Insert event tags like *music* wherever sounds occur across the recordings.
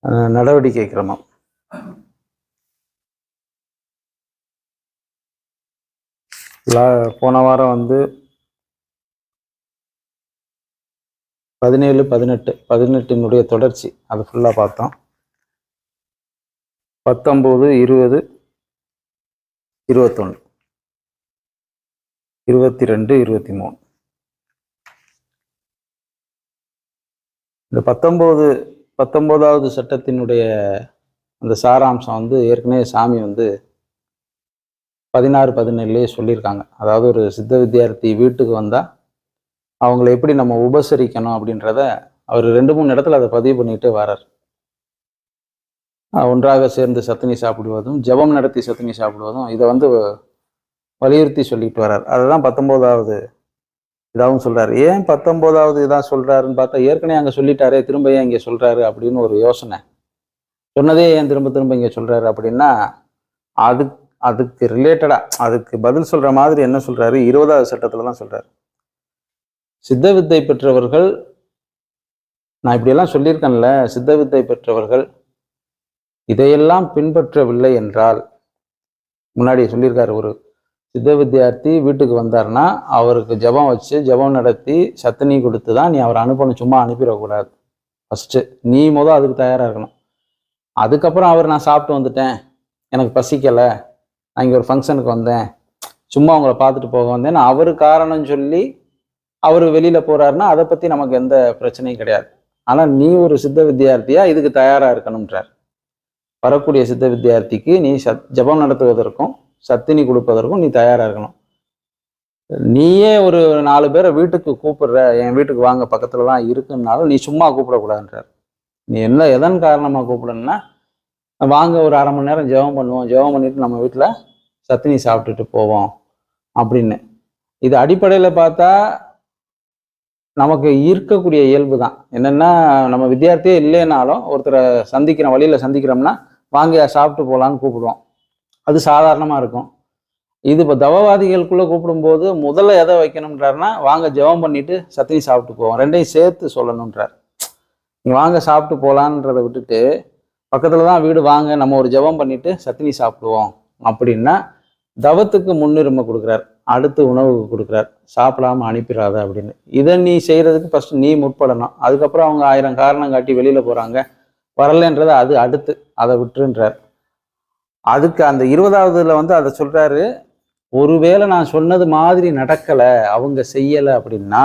நடவடிக்கை கிரமம். லா- போன வாரம் வந்து பதினேழு பதினெட்டு பதினெட்டினுடைய தொடர்ச்சி. அது ஃபுல்லாக பார்த்தோம். பத்தொம்போது இருபது இருபத்தொன்று இருபத்தி ரெண்டு இருபத்தி மூணு இந்த பத்தொம்போது பத்தொம்போதாவது சட்டத்தினுடைய அந்த சாராம்சம் வந்து ஏற்கனவே சாமி வந்து பதினாறு பதினேழுலேயே சொல்லியிருக்காங்க. அதாவது ஒரு சித்த வித்தியார்த்தி வீட்டுக்கு வந்தால் அவங்கள எப்படி நம்ம உபசரிக்கணும் அப்படின்றத அவர் ரெண்டு மூணு இடத்துல அதை பதிவு பண்ணிட்டு வரார். ஒன்றாக சேர்ந்து சத்தினி சாப்பிடுவதும் ஜெபம் நடத்தி சத்தினி சாப்பிடுவதும் இதை வந்து வலியுறுத்தி சொல்லிட்டு வர்றார் அதுதான் பத்தொம்போதாவது இதாகவும் சொல்கிறாரு ஏன் பத்தொம்போதாவது இதான் சொல்கிறாருன்னு பார்த்தா ஏற்கனவே அங்கே சொல்லிட்டாரே திரும்ப ஏன் இங்கே சொல்கிறாரு அப்படின்னு ஒரு யோசனை. சொன்னதே ஏன் திரும்ப திரும்ப இங்கே சொல்கிறாரு அப்படின்னா அது அதுக்கு ரிலேட்டடாக அதுக்கு பதில் சொல்கிற மாதிரி என்ன சொல்கிறாரு இருபதாவது சட்டத்தில் தான் சொல்கிறாரு சித்த வித்தை பெற்றவர்கள் நான் இப்படியெல்லாம் சொல்லியிருக்கேன்ல சித்த வித்தை பெற்றவர்கள் இதையெல்லாம் பின்பற்றவில்லை என்றால் முன்னாடி சொல்லியிருக்காரு ஒரு சித்த வித்தியார்த்தி வீட்டுக்கு வந்தாருன்னா அவருக்கு ஜெபம் வச்சு ஜெபம் நடத்தி சத்தனி கொடுத்து தான் நீ அவரை அனுப்பணும் சும்மா அனுப்பிடக்கூடாது. ஃபஸ்ட்டு நீ மொதல் அதுக்கு தயாராக இருக்கணும். அதுக்கப்புறம் அவர் நான் சாப்பிட்டு வந்துட்டேன். எனக்கு பசிக்கலை. நான் இங்கே ஒரு ஃபங்க்ஷனுக்கு வந்தேன். சும்மா உங்களை பார்த்துட்டு போக வந்தேன். அவர் காரணம் சொல்லி அவர் வெளியில் போகிறாருன்னா அதை பற்றி நமக்கு எந்த பிரச்சனையும் கிடையாது. ஆனால் நீ ஒரு சித்த வித்தியார்த்தியா இதுக்கு தயாராக இருக்கணும்ன்றார். வரக்கூடிய சித்த வித்தியார்த்திக்கு நீ சத் ஜபம் நடத்துவதற்கும் சத்தினி கொடுப்பதற்கும் நீ தயாராக இருக்கணும். நீயே ஒரு நாலு பேரை வீட்டுக்கு கூப்பிடுற என் வீட்டுக்கு வாங்க பக்கத்துல தான் இருக்குன்னாலும் நீ சும்மா கூப்பிடக்கூடாதுன்றார். நீ என்ன எதன் காரணமாக கூப்பிடணும்னா வாங்க ஒரு அரை மணி நேரம் ஜெபம் பண்ணுவோம் ஜெபம் பண்ணிட்டு நம்ம வீட்டில் சத்தினி சாப்பிட்டுட்டு போவோம் அப்படின்னு. இது அடிப்படையில் பார்த்தா நமக்கு இருக்கக்கூடிய இயல்பு தான் என்னென்னா நம்ம வித்தியார்த்தியே இல்லைனாலும் ஒருத்தரை சந்திக்கிற வழியில் சந்திக்கிறோம்னா வாங்க சாப்பிட்டு போகலான்னு கூப்பிடுவோம். அது சாதாரணமாக இருக்கும். இது இப்போ தவவாதிகளுக்குள்ளே கூப்பிடும்போது முதல்ல எதை வைக்கணுன்றாருன்னா வாங்க ஜெபம் பண்ணிட்டு சத்தினி சாப்பிட்டு போவோம். ரெண்டையும் சேர்த்து சொல்லணுன்றார் நீங்கள் வாங்க சாப்பிட்டு போகலான்றதை விட்டுட்டு பக்கத்தில் தான் வீடு வாங்க நம்ம ஒரு ஜெபம் பண்ணிட்டு சத்தினி சாப்பிடுவோம். அப்படின்னா தவத்துக்கு முன்னுரிமை கொடுக்குறார். அடுத்து உணவு கொடுக்குறார். சாப்பிடாம அனுப்பிடாத அப்படின்னு. இதை நீ செய்கிறதுக்கு ஃபஸ்ட்டு நீ முற்படணும். அதுக்கப்புறம் அவங்க ஆயிரம் காரணம் காட்டி வெளியில் போகிறாங்க வரலன்றது அது அடுத்து. அதை விட்டுருன்றார். அதுக்கு அந்த இருபதாவதுல வந்து அதை சொல்றாரு ஒருவேளை நான் சொன்னது மாதிரி நடக்கலை அவங்க செய்யலை அப்படின்னா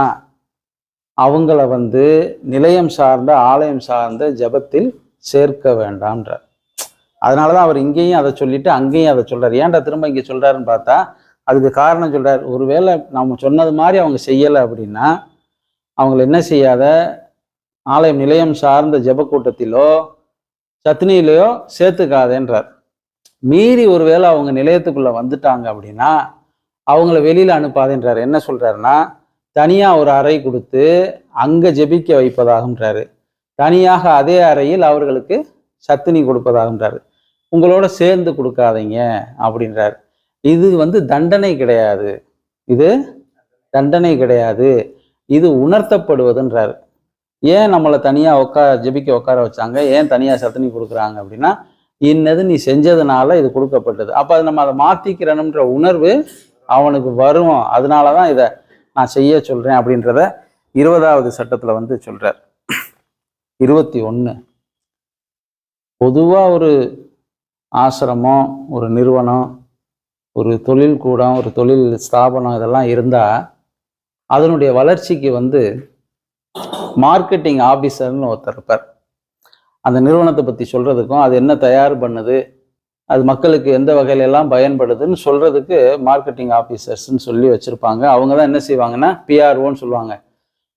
அவங்கள வந்து நிலையம் சார்ந்த ஆலயம் சார்ந்த ஜபத்தில் சேர்க்க வேண்டாம்ன்றார். அதனாலதான் அவர் இங்கேயும் அதை சொல்லிட்டு அங்கேயும் அதை சொல்கிறார் ஏன்டா திரும்ப இங்கே சொல்கிறாருன்னு பார்த்தா அதுக்கு காரணம் சொல்கிறார் ஒருவேளை நம்ம சொன்னது மாதிரி அவங்க செய்யலை அப்படின்னா அவங்கள என்ன செய்யாத? ஆலயம் நிலையம் சார்ந்த ஜெப கூட்டத்திலோ சத்னியிலையோ சேர்த்துக்காதேன்றார். மீறி ஒருவேளை அவங்க நிலையத்துக்குள்ளே வந்துட்டாங்க அப்படின்னா அவங்கள வெளியில் அனுப்பாதுன்றார். என்ன சொல்கிறாருன்னா தனியாக ஒரு அறை கொடுத்து அங்கே ஜெபிக்க வைப்பதாகன்றாரு தனியாக அதே அறையில் அவர்களுக்கு சத்தினி கொடுப்பதாகன்றாரு உங்களோட சேர்ந்து கொடுக்காதீங்க அப்படின்றாரு. இது வந்து தண்டனை கிடையாது. இது தண்டனை கிடையாது. இது உணர்த்தப்படுவதுன்றார். ஏன் நம்மளை தனியாக உட்கார ஜெபிக்க உட்கார வச்சாங்க? ஏன் தனியாக சத்தினி கொடுக்குறாங்க அப்படின்னா இன்னது நீ செஞ்சதுனால இது கொடுக்கப்பட்டது. அப்போ அது நம்ம அதை மாற்றிக்கிறனுன்ற உணர்வு அவனுக்கு வரும். அதனால தான் இதை நான் செய்ய சொல்கிறேன் அப்படின்றத இருபதாவது சட்டத்தில் வந்து சொல்கிறார் இருபத்தி ஒன்று பொதுவாக ஒரு ஆசிரமம் ஒரு நிறுவனம் ஒரு தொழில் கூடம் ஒரு தொழில் ஸ்தாபனம் இதெல்லாம் இருந்தால் அதனுடைய வளர்ச்சிக்கு வந்து மார்க்கெட்டிங் ஆஃபீஸர்னு ஒருத்தர் இருப்பார். அந்த நிறுவனத்தை பற்றி சொல்கிறதுக்கும் அது என்ன தயார் பண்ணுது அது மக்களுக்கு எந்த வகையிலெல்லாம் பயன்படுதுன்னு சொல்கிறதுக்கு மார்க்கெட்டிங் ஆஃபீஸர்ஸ்ன்னு சொல்லி வச்சுருப்பாங்க. அவங்க தான் என்ன செய்வாங்கன்னா பிஆர்ஓன்னு சொல்லுவாங்க.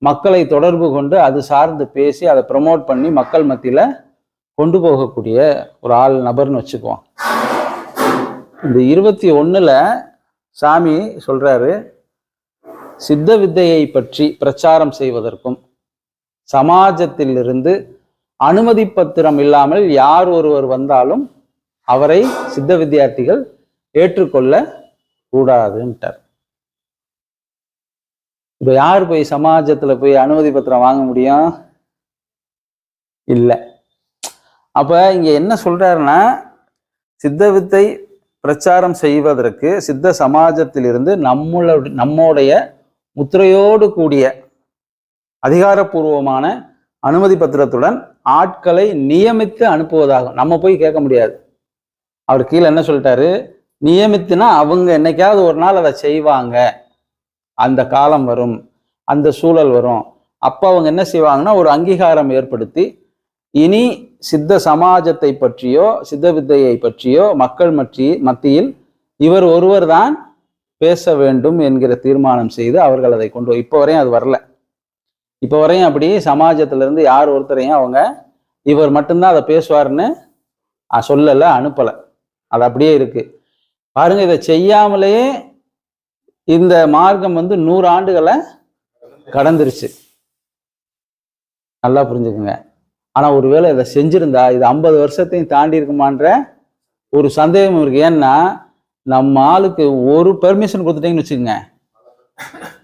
மக்களை தொடர்பு கொண்டு அது சார்ந்து பேசி அதை ப்ரமோட் பண்ணி மக்கள் மத்தியில் கொண்டு போகக்கூடிய ஒரு ஆள் நபர்னு வச்சுக்குவோம். இந்த இருபத்தி ஒன்றில் சாமி சொல்கிறாரு சித்த வித்தையை பற்றி பிரச்சாரம் செய்வதற்கும் சமாஜத்திலிருந்து அனுமதி பத்திரம் இல்லாமல் யார் ஒருவர் வந்தாலும் அவரை சித்த வித்தியார்த்திகள் ஏற்றுக்கொள்ள கூடாதுன்ட்டார். இப்ப யார் போய் சமாஜத்துல போய் அனுமதி பத்திரம் வாங்க முடியும்? இல்லை. அப்ப இங்க என்ன சொல்றாருன்னா சித்த வித்தை பிரச்சாரம் செய்வதற்கு சித்த சமாஜத்திலிருந்து நம்மளோட நம்முடைய முத்திரையோடு கூடிய அதிகாரப்பூர்வமான அனுமதி பத்திரத்துடன் ஆட்களை நியமித்து அனுப்புவதாகும். நம்ம போய் கேட்க முடியாது. அவர் கீழே என்ன சொல்லிட்டாரு? நியமித்துனா அவங்க என்னைக்காவது ஒரு நாள் அதை செய்வாங்க. அந்த காலம் வரும். அந்த சூழல் வரும். அப்போ அவங்க என்ன செய்வாங்கன்னா ஒரு அங்கீகாரம் ஏற்படுத்தி இனி சித்த சமாஜத்தை பற்றியோ சித்த வித்தையை பற்றியோ மக்கள் மற்றி மத்தியில் இவர் ஒருவர் தான் பேச வேண்டும் என்கிற தீர்மானம் செய்து அவர்கள் அதை கொண்டு இப்போ வரையும் அது வரல. இப்போ வரையும் அப்படி சமாஜத்திலேருந்து யார் ஒருத்தரையும் அவங்க இவர் மட்டும்தான் அதை பேசுவாருன்னு சொல்லலை அனுப்பலை. அது அப்படியே இருக்கு. பாருங்க இதை செய்யாமலேயே இந்த மார்க்கம் வந்து நூறு ஆண்டுகளை கடந்துருச்சு. நல்லா புரிஞ்சுக்குங்க. ஆனால் ஒருவேளை இதை செஞ்சிருந்தா இது ஐம்பது வருஷத்தையும் தாண்டி இருக்குமான்ற ஒரு சந்தேகம் இருக்கு. ஏன்னா நம்ம ஆளுக்கு ஒரு பெர்மிஷன் கொடுத்துட்டீங்கன்னு வச்சுக்கோங்க.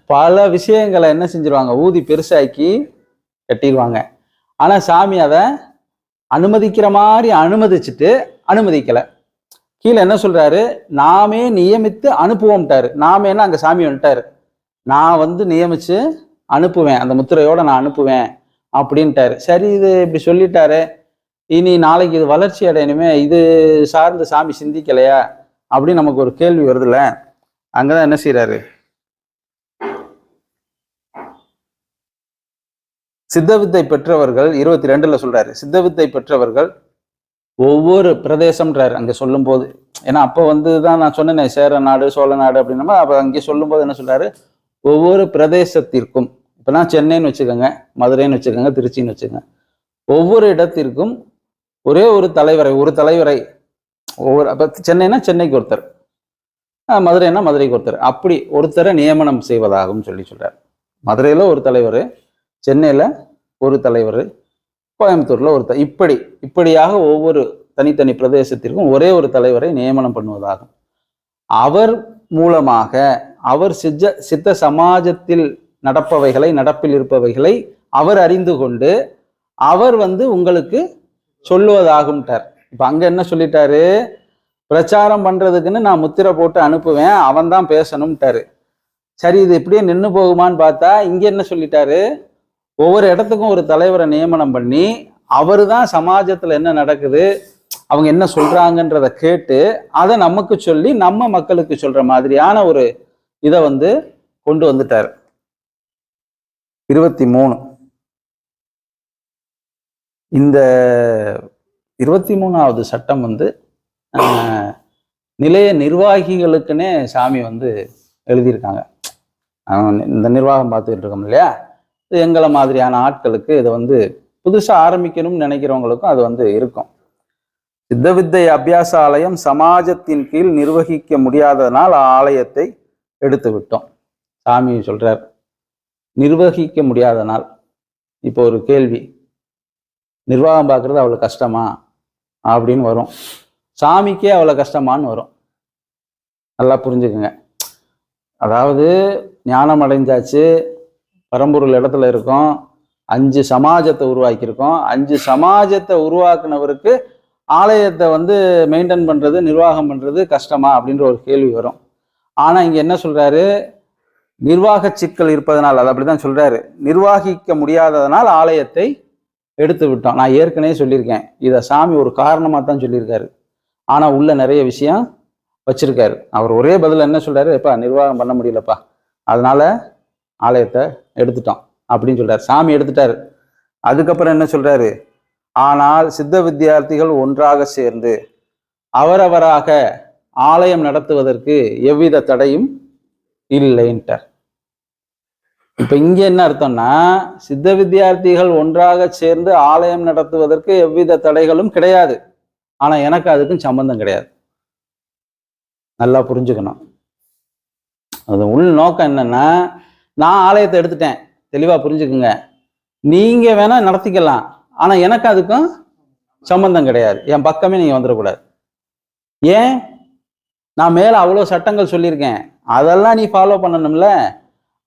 பல விஷயங்களை என்ன செஞ்சிருவாங்க? ஊதி பெருசாக்கி கட்டிடுவாங்க ஆனா சாமி அதை அனுமதிக்கிற மாதிரி அனுமதிச்சுட்டு அனுமதிக்கலை. கீழே என்ன சொல்றாரு? நாமே நியமித்து அனுப்புவோம்ட்டாரு. நாமேன்னா அங்க சாமி வந்துட்டாரு? நான் வந்து நியமிச்சு அனுப்புவேன். அந்த முத்திரையோட நான் அனுப்புவேன். அப்படின்ட்டாரு. சரி இது இப்படி சொல்லிட்டாரு. இனி நாளைக்கு இது வளர்ச்சி அடையணுமே. இது சார்ந்து சாமி சிந்திக்கலையா? அப்படின்னு நமக்கு ஒரு கேள்வி வருதுல்ல. அங்கதான் என்ன செய்யறாரு சித்தவித்தை பெற்றவர்கள் இருபத்தி ரெண்டுல சொல்றாரு. சித்தவித்தை பெற்றவர்கள் ஒவ்வொரு பிரதேசம்ன்றாரு. அங்க சொல்லும்போது ஏன்னா அப்போ வந்து தான் நான் சொன்னேனே சேர நாடு சோழ நாடு அப்படின்னா அப்போ அங்கே சொல்லும்போது என்ன சொல்றாரு? ஒவ்வொரு பிரதேசத்திற்கும் இப்போ சென்னைன்னு வச்சுக்கோங்க மதுரைன்னு வச்சுக்கோங்க திருச்சின்னு வச்சுக்கோங்க ஒவ்வொரு இடத்திற்கும் ஒரே ஒரு தலைவரை ஒரு தலைவரை ஒவ்வொரு அப்போ சென்னைனா சென்னைக்கு ஒருத்தர் மதுரைனா மதுரைக்கு ஒருத்தர். அப்படி ஒருத்தரை நியமனம் செய்வதாகும் சொல்லி சொல்றார். மதுரையில் ஒரு தலைவர் சென்னையில் ஒரு தலைவர் கோயம்புத்தூரில் ஒரு த- இப்படி இப்படியாக ஒவ்வொரு தனித்தனி பிரதேசத்திற்கும் ஒரே ஒரு தலைவரை நியமனம் பண்ணுவதாகும். அவர் மூலமாக அவர் சித்த சித்த சமாஜத்தில் நடப்பவைகளை நடப்பில் இருப்பவைகளை அவர் அறிந்து கொண்டு அவர் வந்து உங்களுக்கு சொல்லுவதாகும்ட்டார். இப்போ அங்கே என்ன சொல்லிட்டாரு? பிரச்சாரம் பண்ணுறதுக்குன்னு நான் முத்திரை போட்டு அனுப்புவேன் அவன் தான் பேசணும்ட்டாரு. சரி இது இப்படியே நின்று போகுமான்னு பார்த்தா இங்கே என்ன சொல்லிட்டாரு? ஒவ்வொரு இடத்துக்கும் ஒரு தலைவரை நியமனம் பண்ணி அவரு தான் சமாஜத்தில் என்ன நடக்குது அவங்க என்ன சொல்றாங்கன்றத கேட்டு அதை நமக்கு சொல்லி நம்ம மக்களுக்கு சொல்ற மாதிரியான ஒரு இதை வந்து கொண்டு வந்துட்டார். இருபத்தி மூணு இந்த இருபத்தி மூணாவது சட்டம் வந்து நிலைய நிர்வாகிகளுக்குன்னே சாமி வந்து எழுதியிருக்காங்க. ஆஹ், இந்த நிர்வாகம் பார்த்துக்கிட்டு இருக்கோம் இல்லையா? எங்களை மாதிரியான ஆட்களுக்கு இதை வந்து புதுசா ஆரம்பிக்கணும்னு நினைக்கிறவங்களுக்கும் அது வந்து இருக்கும். சித்த வித்தை அபியாச ஆலயம் சமாஜத்தின் கீழ் நிர்வகிக்க முடியாததனால் ஆலயத்தை எடுத்து விட்டோம். சாமி சொல்றார் நிர்வகிக்க முடியாதனால் இப்போ ஒரு கேள்வி நிர்வாகம் பார்க்கறது அவ்வளோ கஷ்டமா? அப்படின்னு வரும். சாமிக்கே அவ்வளோ கஷ்டமான்னு வரும். நல்லா புரிஞ்சுக்குங்க. அதாவது ஞானம் அடைஞ்சாச்சு பரம்பொருள் இடத்துல இருக்கோம். அஞ்சு சமாஜத்தை உருவாக்கியிருக்கோம். அஞ்சு சமாஜத்தை உருவாக்குனவருக்கு ஆலயத்தை வந்து மெயின்டைன் பண்ணுறது நிர்வாகம் பண்ணுறது கஷ்டமா அப்படின்ற ஒரு கேள்வி வரும். ஆனால் இங்கே என்ன சொல்கிறாரு நிர்வாக சிக்கல் இருப்பதனால் அது அப்படிதான் சொல்கிறாரு நிர்வாகிக்க முடியாததனால் ஆலயத்தை எடுத்து விட்டோம். நான் ஏற்கனவே சொல்லியிருக்கேன். இதை சாமி ஒரு காரணமாக தான் சொல்லியிருக்காரு. ஆனால் உள்ள நிறைய விஷயம் வச்சிருக்காரு. அவர் ஒரே பதில் என்ன சொல்கிறாரு எப்பா நிர்வாகம் பண்ண முடியலப்பா. அதனால ஆலயத்தை எடுத்துட்டோம் அப்படின்னு சொல்றாரு. சாமி எடுத்துட்டாரு. அதுக்கப்புறம் என்ன சொல்றாரு? ஆனால் சித்த வித்தியார்த்திகள் ஒன்றாக சேர்ந்து அவரவராக ஆலயம் நடத்துவதற்கு எவ்வித தடையும் இல்லைன்ட்டார். இப்ப இங்க என்ன அர்த்தம்னா சித்த வித்தியார்த்திகள் ஒன்றாக சேர்ந்து ஆலயம் நடத்துவதற்கு எவ்வித தடைகளும் கிடையாது. ஆனா எனக்கு அதுக்கும் சம்பந்தம் கிடையாது. நல்லா புரிஞ்சுக்கணும். அது உள் நோக்கம் என்னன்னா நான் ஆலயத்தை எடுத்துட்டேன். தெளிவாக புரிஞ்சுக்குங்க. நீங்கள் வேணால் நடத்திக்கலாம். ஆனால் எனக்கு அதுக்கும் சம்பந்தம் கிடையாது. என் பக்கமே நீங்கள் வந்துடக்கூடாது. ஏன்? நான் மேலே அவ்வளோ சட்டங்கள் சொல்லியிருக்கேன். அதெல்லாம் நீ ஃபாலோ பண்ணணும்ல.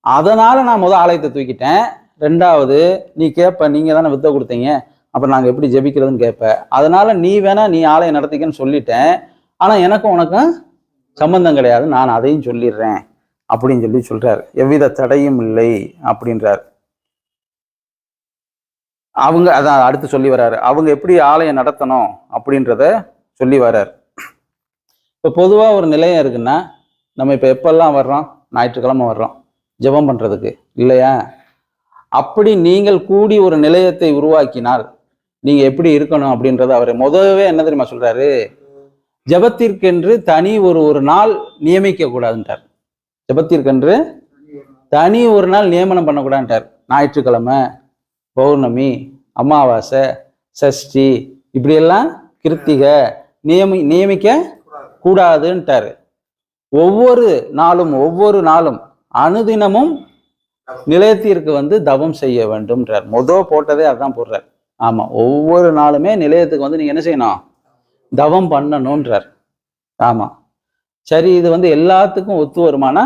அதனால் நான் முதல் ஆலயத்தை தூக்கிட்டேன். ரெண்டாவது நீ கேட்ப நீங்கள் தானே வித்த கொடுத்தீங்க. அப்புறம் நாங்கள் எப்படி ஜெபிக்கிறதுன்னு கேட்ப அதனால் நீ வேணா நீ ஆலயம் நடத்திக்கன்னு சொல்லிட்டேன். ஆனால் எனக்கும் உனக்கும் சம்பந்தம் கிடையாது. நான் அதையும் சொல்லிடுறேன். அப்படின்னு சொல்லி சொல்றார். எவ்வித தடையும் இல்லை அப்படின்றார். அவங்க அதான் அடுத்து சொல்லி வர்றாரு. அவங்க எப்படி ஆலயம் நடத்தணும் அப்படின்றத சொல்லி வர்றார். இப்போ பொதுவாக ஒரு நிலையம் இருக்குன்னா நம்ம இப்போ எப்பெல்லாம் வர்றோம்? ஞாயிற்றுக்கிழமை வர்றோம். ஜெபம் பண்ணுறதுக்கு இல்லையா? அப்படி நீங்கள் கூடி ஒரு நிலையத்தை உருவாக்கினால் நீங்கள் எப்படி இருக்கணும் அப்படின்றத அவர் முதவே என்ன தெரியுமா சொல்றாரு? ஜெபத்திற்கென்று தனி ஒரு ஒரு நாள் நியமிக்க கூடாதுன்றார். ஜெபத்திற்கென்று தனி ஒரு நாள் நியமனம் பண்ணக்கூடாதுட்டார் ஞாயிற்றுக்கிழமை பௌர்ணமி அமாவாசை சஷ்டி இப்படியெல்லாம் கிருத்திகை நியமி நியமிக்க கூடாதுன்ட்டாரு. ஒவ்வொரு நாளும் ஒவ்வொரு நாளும் அனுதினமும் நிலையத்திற்கு வந்து தவம் செய்ய வேண்டும்ன்றார். மொத போட்டதே அதான் போடுறார். ஆமா ஒவ்வொரு நாளுமே நிலையத்துக்கு வந்து நீங்க என்ன செய்யணும்? தவம் பண்ணணும்ன்றார் ஆமா. சரி இது வந்து எல்லாத்துக்கும் ஒத்து வருமானா?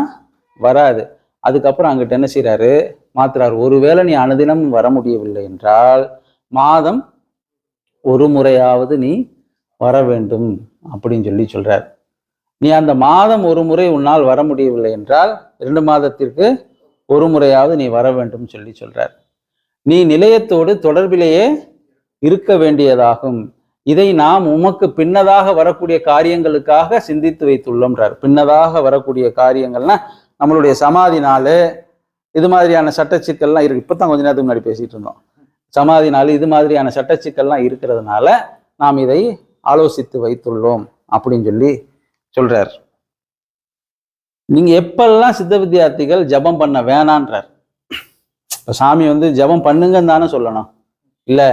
வராது. அதுக்கப்புறம் அங்கிட்ட என்ன செய்கிறாரு மாத்துறாரு. ஒருவேளை நீ அனுதினம் வர முடியவில்லை என்றால் மாதம் ஒரு முறையாவது நீ வர வேண்டும் அப்படின்னு சொல்லி சொல்றார். நீ அந்த மாதம் ஒரு முறை உன்னால் வர முடியவில்லை என்றால் இரண்டு மாதத்திற்கு ஒரு முறையாவது நீ வர வேண்டும் சொல்லி சொல்றார். நீ நிலையத்தோடு தொடர்பிலேயே இருக்க வேண்டியதாகும். இதை நாம் உமக்கு பின்னதாக வரக்கூடிய காரியங்களுக்காக சிந்தித்து வைத்துள்ளோம்ன்றார். பின்னதாக வரக்கூடிய காரியங்கள்னா நம்மளுடைய சமாதி நாள் இது மாதிரியான சட்டச்சிக்கல்லாம் இருக்கு. இப்பதான் கொஞ்ச நேரத்துக்கு முன்னாடி பேசிட்டு இருந்தோம். சமாதி நாள் இது மாதிரியான சட்டச்சிக்கல்லாம் இருக்கிறதுனால நாம் இதை ஆலோசித்து வைத்துள்ளோம் அப்படின்னு சொல்லி சொல்றார். நீங்க எப்பெல்லாம் சித்த வித்தியார்த்திகள் ஜெபம் பண்ண வேணான்றார். இப்போ சாமி வந்து ஜெபம் பண்ணுங்கன்னு தானே சொல்லணும். இல்லை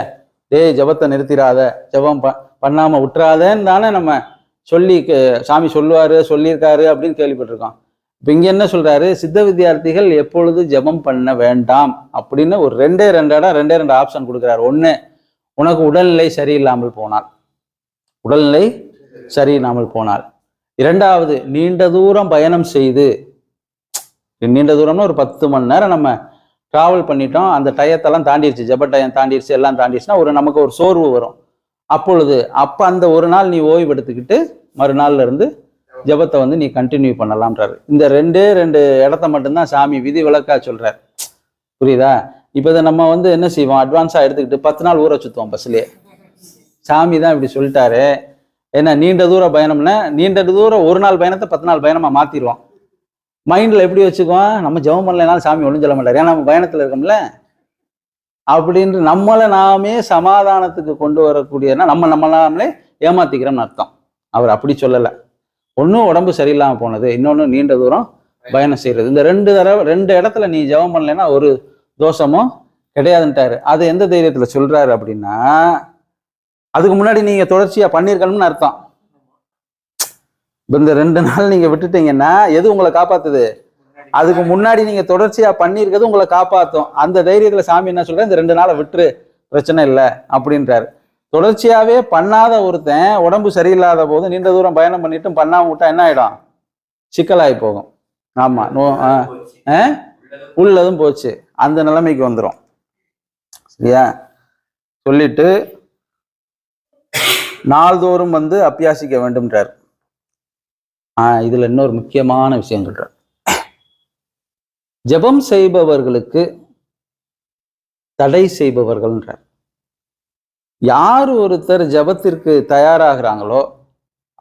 டேய் ஜெபத்தை நிறுத்திடாத. ஜெபம் ப பண்ணாம விட்டுறாதேன்னு தானே நம்ம சொல்லி கே- சாமி சொல்லுவாரு சொல்லியிருக்காரு அப்படின்னு கேள்விப்பட்டிருக்கோம். இப்போ இங்க என்ன சொல்றாரு? சித்த வித்தியார்த்திகள் எப்பொழுது ஜெபம் பண்ண வேண்டாம் அப்படின்னு ஒரு ரெண்டே ரெண்டு இடம் ரெண்டே ரெண்டு ஆப்ஷன் கொடுக்குறாரு. ஒன்று உனக்கு உடல்நிலை சரியில்லாமல் போனால். உடல்நிலை சரியில்லாமல் போனால். இரண்டாவது நீண்ட தூரம் பயணம் செய்து நீண்ட தூரம்னா ஒரு பத்து மணி நேரம் நம்ம ட்ராவல் பண்ணிட்டோம். அந்த டயத்தெல்லாம் தாண்டிடுச்சு ஜெப டயம் தாண்டிடுச்சு எல்லாம் தாண்டிடுச்சுன்னா ஒரு நமக்கு ஒரு சோர்வு வரும். அப்பொழுது அப்போ அந்த ஒரு நாள் நீ ஓய்வு எடுத்துக்கிட்டு மறுநாள்ல இருந்து ஜெபத்தை வந்து நீ கண்டினியூ பண்ணலாம்ன்றாரு. இந்த ரெண்டே ரெண்டு இடத்த மட்டும்தான் சாமி விதி விளக்கா சொல்றார். புரியுதா? இப்போ இதை நம்ம வந்து என்ன செய்வோம்? அட்வான்ஸாக எடுத்துக்கிட்டு பத்து நாள் ஊற சுத்துவோம் பஸ்லேயே சாமி தான் இப்படி சொல்லிட்டாரு. ஏன்னா நீண்ட தூர பயணம்னா நீண்ட தூரம் ஒரு நாள் பயணத்தை பத்து நாள் பயணமாக மாற்றிடுவோம் மைண்டில் எப்படி வச்சுக்குவோம் நம்ம ஜெபம் பண்ணலைனாலும் சாமி ஒன்றும் சொல்ல மாட்டார். ஏன்னா நம்ம பயணத்தில் இருக்கோம்ல. அப்படின்ட்டு நம்மளை நாமே சமாதானத்துக்கு கொண்டு வரக்கூடியனா நம்ம நம்ம நாமளே ஏமாத்திக்கிறோம்னு அர்த்தம். அவர் அப்படி சொல்லலை. ஒன்றும் உடம்பு சரியில்லாமல் போனது இன்னொன்று நீண்ட தூரம் பயணம் செய்கிறது இந்த ரெண்டு தடவை ரெண்டு இடத்துல நீ ஜெபம் பண்ணலைன்னா ஒரு தோஷமும் கிடையாதுன்ட்டாரு. அது எந்த தைரியத்தில் சொல்கிறாரு அப்படின்னா அதுக்கு முன்னாடி நீங்கள் தொடர்ச்சியாக பண்ணியிருக்கணும்னு அர்த்தம். இப்போ இந்த ரெண்டு நாள் நீங்க விட்டுட்டீங்கன்னா எது உங்களை காப்பாத்துது? அதுக்கு முன்னாடி நீங்க தொடர்ச்சியா பண்ணியிருக்கிறது உங்களை காப்பாத்தும். அந்த தைரியத்துல சாமி என்ன சொல்ற இந்த ரெண்டு நாளை விட்டுரு பிரச்சனை இல்லை அப்படின்றாரு. தொடர்ச்சியாவே பண்ணாத ஒருத்தன் உடம்பு சரியில்லாத போது நீண்ட தூரம் பயணம் பண்ணிட்டும் பண்ணாம விட்டா என்ன ஆயிடும்? சிக்கலாகி போகும். ஆமா நோ ஆ, ஆ? உள்ளதும் போச்சு. அந்த நிலைமைக்கு வந்துடும் சரியா? சொல்லிட்டு நாள்தோறும் வந்து அப்பியாசிக்க வேண்டும்ன்றார். இதுல இன்னொரு முக்கியமான விஷயம் சொல்றார் ஜெபம் செய்பவர்களுக்கு தடை செய்பவர்கள்ன்றார். யார் ஒருத்தர் ஜெபத்திற்கு தயாராகிறாங்களோ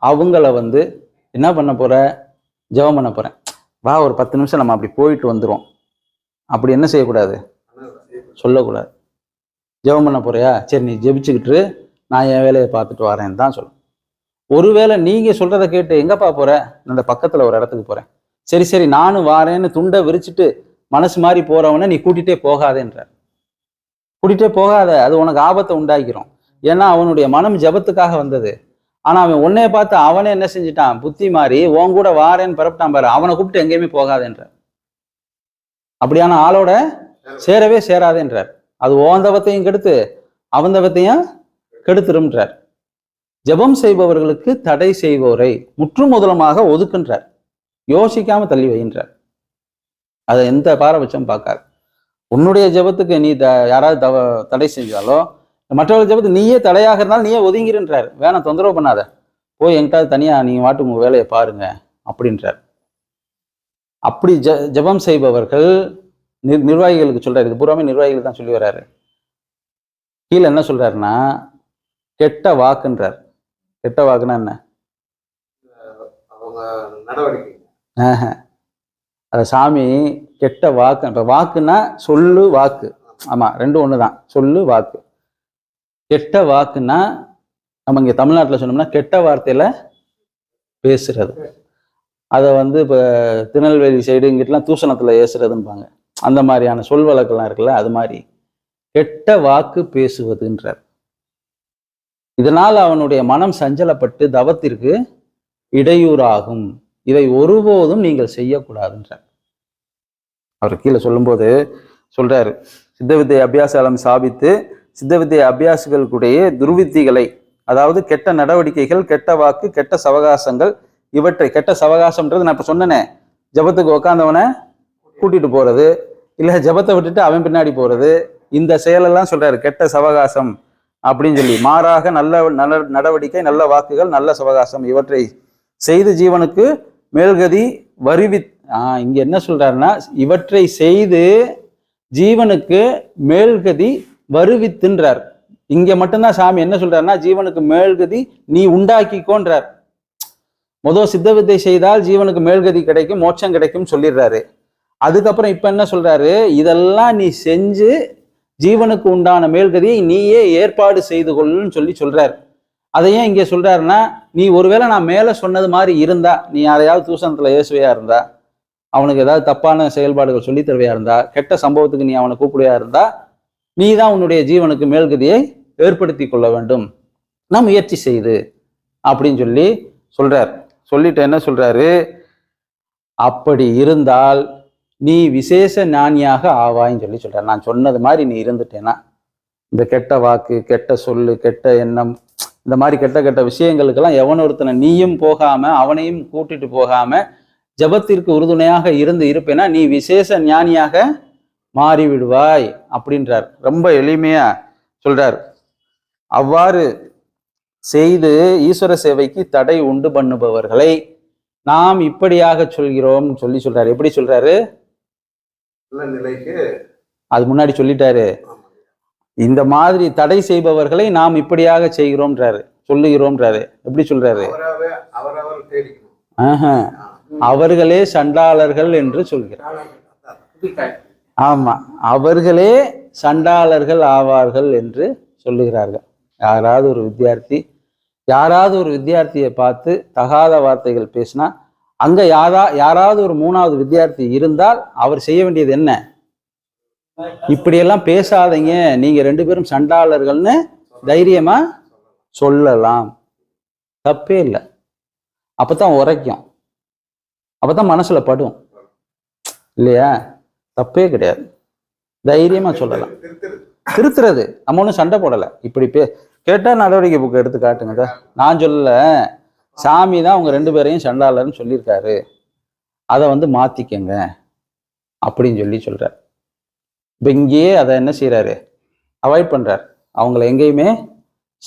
அவங்கள வந்து என்ன பண்ண போற? ஜெபம் பண்ண போறேன். வா ஒரு பத்து நிமிஷம் நம்ம அப்படி போயிட்டு வந்துருவோம். அப்படி என்ன செய்யக்கூடாது? சொல்லக்கூடாது. ஜெபம் பண்ண போறியா? சரி நீ ஜெபிச்சுக்கிட்டு நான் என் வேலையை பார்த்துட்டு வரேன்னு தான் சொல்லு ஒருவேளை நீங்க சொல்றத கேட்டு எங்கப்பா போற? அந்த பக்கத்துல ஒரு இடத்துக்கு போறேன். சரி சரி நானும் வாரேன்னு துண்டை விரிச்சிட்டு மனசு மாதிரி போறவன நீ கூட்டிட்டே போகாதேன்றார். கூட்டிட்டே போகாத அது உனக்கு ஆபத்தை உண்டாக்கிறோம். ஏன்னா அவனுடைய மனம் ஜெபத்துக்காக வந்தது. ஆனா அவன் உன்னைய பார்த்து அவனே என்ன செஞ்சிட்டான்? புத்தி மாறி உன் கூட வாரேன்னு பரப்பிட்டான் பாரு அவனை கூப்பிட்டு எங்கேயுமே போகாதேன்றார். அப்படியான ஆளோட சேரவே சேராதேன்றார். அது ஓன் தவத்தையும் கெடுத்து அவன் தவத்தையும் கெடுத்துரும்ன்றார். ஜெபம் செய்பவர்களுக்கு தடை செய்வோரை முற்று முதலமாக ஒதுக்கின்றார். யோசிக்காம தள்ளி வைகின்றார் அதை எந்த பாரபட்சம் பார்க்காது. உன்னுடைய ஜெபத்துக்கு நீ த யாராவது தவ தடை செஞ்சாலோ மற்றவர்கள் ஜெபத்தை நீயே தடையாக இருந்தாலும் நீயே ஒதுங்கிறன்றார் வேணாம் தொந்தரவு பண்ணாத. போய் எங்கிட்டாவது தனியா நீங்க வாட்டு உங்க வேலையை பாருங்க அப்படின்றார். அப்படி ஜ ஜெபம் செய்பவர்கள் நிர் நிர்வாகிகளுக்கு சொல்றாரு. இது பூராமே நிர்வாகிகள் தான் சொல்லி வர்றாரு கீழே என்ன சொல்றாருன்னா கெட்ட வாக்குன்றார். கெட்ட வாக்குன்னா என்ன? அவங்க நடவடிக்கை. ஆஹா. அது சாமி கெட்ட வாக்கு இப்ப வாக்குன்னா சொல்லு வாக்கு. ஆமா ரெண்டும் ஒண்ணுதான். சொல்லு வாக்கு. கெட்ட வாக்குன்னா நம்ம இங்க தமிழ்நாட்டுல சொன்னோம்னா கெட்ட வார்த்தையில பேசுறது. அதை வந்து இப்போ திருநெல்வேலி சைடு இங்கிட்டலாம் தூஷணத்துல ஏசுறதுன்பாங்க அந்த மாதிரியான சொல் வழக்கெல்லாம் இருக்குல்ல அது மாதிரி. கெட்ட வாக்கு பேசுவதுன்றார். இதனால் அவனுடைய மனம் சஞ்சலப்பட்டு தவத்திற்கு இடையூறாகும். இதை ஒருபோதும் நீங்கள் செய்யக்கூடாதுன்றார். அவர் கீழே சொல்லும்போது சொல்றாரு சித்த வித்தை அபியாசாலம் சாபித்து சித்த வித்தை அபியாசிகளுடைய துர்வித்திகளை அதாவது கெட்ட நடவடிக்கைகள் கெட்ட வாக்கு கெட்ட சவகாசங்கள் இவற்றை கெட்ட சவகாசம்ன்றது நான் இப்போ சொன்னனே ஜபத்துக்கு உக்காந்தவனை கூட்டிட்டு போறது இல்லை ஜபத்தை விட்டுட்டு அவன் பின்னாடி போறது இந்த செயலெல்லாம் சொல்றாரு கெட்ட சவகாசம். அப்படின்னு சொல்லி மாறாக நல்ல நல்ல நடவடிக்கை நல்ல வாக்குகள் நல்ல சவகாசம் இவற்றை செய்து ஜீவனுக்கு மேல்கதி வருவி இங்க என்ன சொல்றாருன்னா இவற்றை செய்து ஜீவனுக்கு மேல்கதி வருவித்துன்றார். இங்க மட்டும்தான் சாமி என்ன சொல்றாருன்னா ஜீவனுக்கு மேல்கதி நீ உண்டாக்கிக்கோன்றார். முதல் சித்த வித்தை செய்தால் ஜீவனுக்கு மேல்கதி கிடைக்கும் மோட்சம் கிடைக்கும் சொல்லிடுறாரு. அதுக்கப்புறம் இப்ப என்ன சொல்றாரு இதெல்லாம் நீ செஞ்சு ஜீவனுக்கு உண்டான மேல்கதியை நீயே ஏற்பாடு செய்து கொள்ளுன்னு சொல்லி சொல்றாரு. அதை ஏன் இங்க சொல்றாருன்னா நீ ஒருவேளை நான் மேல சொன்னது மாதிரி இருந்தா நீ யாரையாவது தூசணத்துல இயேசுவையா இருந்தா அவனுக்கு ஏதாவது தப்பான செயல்பாடுகள் சொல்லித் தருவையா இருந்தா கெட்ட சம்பவத்துக்கு நீ அவனை கூப்பிடுவையா இருந்தா நீ தான் உன்னுடைய ஜீவனுக்கு மேல்கதியை ஏற்படுத்தி கொள்ள வேண்டும். நான் முயற்சி செய்து அப்படின்னு சொல்லி சொல்றார். சொல்லிட்டு என்ன சொல்றாரு? அப்படி இருந்தால் நீ விசேஷ ஞானியாக ஆவாய்ன்னு சொல்லி சொல்கிறார் நான் சொன்னது மாதிரி நீ இருந்துட்டேன்னா இந்த கெட்ட வாக்கு கெட்ட சொல்லு கெட்ட எண்ணம் இந்த மாதிரி கெட்ட கெட்ட விஷயங்களுக்கெல்லாம் எவன் ஒருத்தனை நீயும் போகாம அவனையும் கூட்டிட்டு போகாம ஜபத்திற்கு உறுதுணையாக இருந்து இருப்பேனா நீ விசேஷ ஞானியாக மாறிவிடுவாய் அப்படின்றார். ரொம்ப எளிமையா சொல்றார். அவ்வாறு செய்து ஈஸ்வர சேவைக்கு தடை உண்டு பண்ணுபவர்களை நாம் இப்படியாக சொல்கிறோம் சொல்லி சொல்றாரு. எப்படி சொல்றாரு? நிலைக்கு அது முன்னாடி சொல்லிட்டாரு. இந்த மாதிரி தடை செய்பவர்களை நாம் இப்படியாக செய்கிறோம்ன்றாரு. சொல்லுகிறோம்ன்றாரு. எப்படி சொல்றாரு. அவர்களே சண்டாளர்கள் என்று சொல்கிறார். ஆமா. அவர்களே சண்டாளர்கள் ஆவார்கள் என்று சொல்லுகிறார்கள். யாராவது ஒரு வித்தியார்த்தி யாராவது ஒரு வித்தியார்த்தியை பார்த்து தகாத வார்த்தைகள் பேசினா அங்க யாரா யாராவது ஒரு மூணாவது வித்தியார்த்தி இருந்தால் அவர் செய்ய வேண்டியது என்ன? இப்படியெல்லாம் பேசாதீங்க. நீங்க ரெண்டு பேரும் சண்டாளர்கள்னு தைரியமா சொல்லலாம். தப்பே இல்லை. அப்பதான் உரைக்கும். அப்பதான் மனசுல படும். இல்லையா? தப்பே கிடையாது. தைரியமா சொல்லலாம். திருத்துறது. நம்ம ஒன்றும் சண்டை போடலை. இப்படி பே கேட்டால் நடவடிக்கை புக்கு எடுத்து காட்டுங்க. நான் சொல்லலை. சாமி தான் உங்க ரெண்டு பேரையும் சண்டாளர்னு சொல்லியிருக்காரு. அதை வந்து மாத்திக்கங்க அப்படின்னு சொல்லி சொல்றார். இப்போ இங்கேயே அதை என்ன செய்றாரு? அவாய்ட் பண்றார். அவங்கள எங்கேயுமே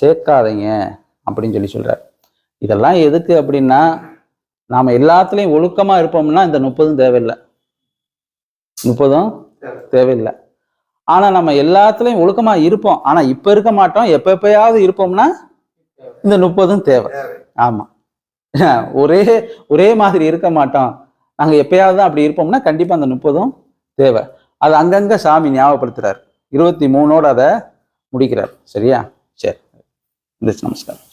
சேர்க்காதீங்க அப்படின்னு சொல்லி சொல்றார். இதெல்லாம் எதுக்கு அப்படின்னா நாம எல்லாத்துலேயும் ஒழுக்கமா இருப்போம்னா இந்த முப்பதும் தேவையில்லை. முப்பதும் தேவையில்லை. ஆனா நம்ம எல்லாத்துலயும் ஒழுக்கமா இருப்போம். ஆனா இப்ப இருக்க மாட்டோம். எப்ப எப்பயாவது இருப்போம்னா இந்த முப்பதும் தேவை. ஆமா. *laughs* ஒரே ஒரே மாதிரி இருக்க மாட்டோம் நாங்கள் எப்பயாவது தான் அப்படி இருப்போம்னா கண்டிப்பாக அந்த முப்பதும் தேவை. அது அங்கங்கே சாமி ஞாபகப்படுத்துகிறார் இருபத்தி மூணோட அதை முடிக்கிறார். சரியா? சரி. நமஸ்காரம்.